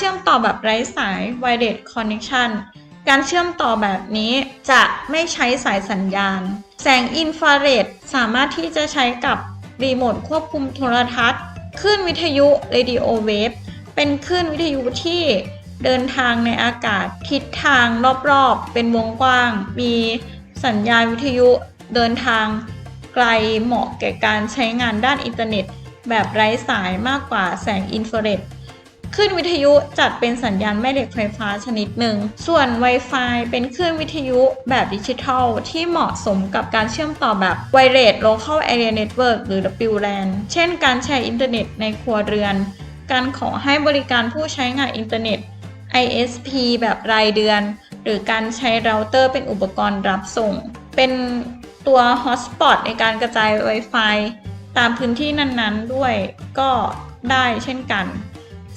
เชื่อมต่อแบบไร้สาย Wireless Connection การเชื่อมต่อแบบนี้จะไม่ใช้สายสัญญาณ แสงอินฟราเรดสามารถที่จะใช้กับรีโมทควบคุมโทรทัศน์คลื่นวิทยุ Radio Wave เป็นคลื่นวิทยุที่เดินทางในอากาศ ทิศทางรอบๆ เป็นวงกว้าง มีสัญญาณวิทยุเดินทางไกลเหมาะแก่การใช้งานด้านอินเทอร์เน็ต แบบไร้สายมากกว่าแสงอินฟราเรด ลื่นวิทยุจัดเป็นสัญญาณแม่เหล็กไฟฟ้าชนิดหนึ่ง ส่วน Wi-Fi เป็นคลื่นวิทยุแบบดิจิทัล ที่เหมาะสมกับการเชื่อมต่อแบบ Wireless Local Area Network หรือ WLAN เช่นการแชร์อินเทอร์เน็ตในครัวเรือน การขอให้บริการผู้ใช้งานอินเทอร์เน็ต ISP แบบรายเดือน หรือการใช้เราเตอร์เป็นอุปกรณ์รับส่ง เป็นตัว Hotspot ในการกระจาย Wi-Fi ตามพื้นที่นั้นๆด้วยก็ได้เช่นกัน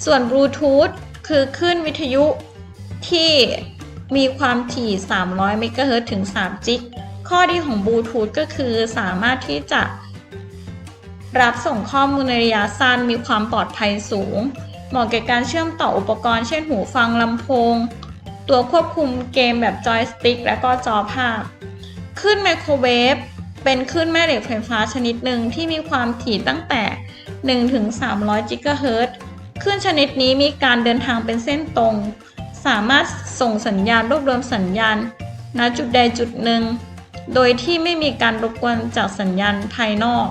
ส่วน Bluetooth คือคลื่นวิทยุที่มีความถี่ 300เมกะเฮิรตซ์ถึง 3 จิก ข้อดีของ Bluetooth ก็คือสามารถที่จะ รับส่งข้อมูลในระยะสั้นมีความปลอดภัยสูง เหมาะแก่การเชื่อมต่ออุปกรณ์เช่นหูฟังลำโพง ตัวควบคุมเกมแบบจอยสติ๊กและก็จอภาพคลื่นไมโครเวฟเป็นคลื่นแม่เหล็กไฟฟ้าชนิดหนึ่งที่มีความถี่ตั้งแต่ 1-300กิกะเฮิรตซ์ คลื่นชนิดนี้มีการเดินทางเป็นเส้นตรง สามารถส่งสัญญาณรวบรวมสัญญาณ ณจุดใดจุดหนึ่ง โดยที่ไม่มีการรบกวนจากสัญญาณภายนอก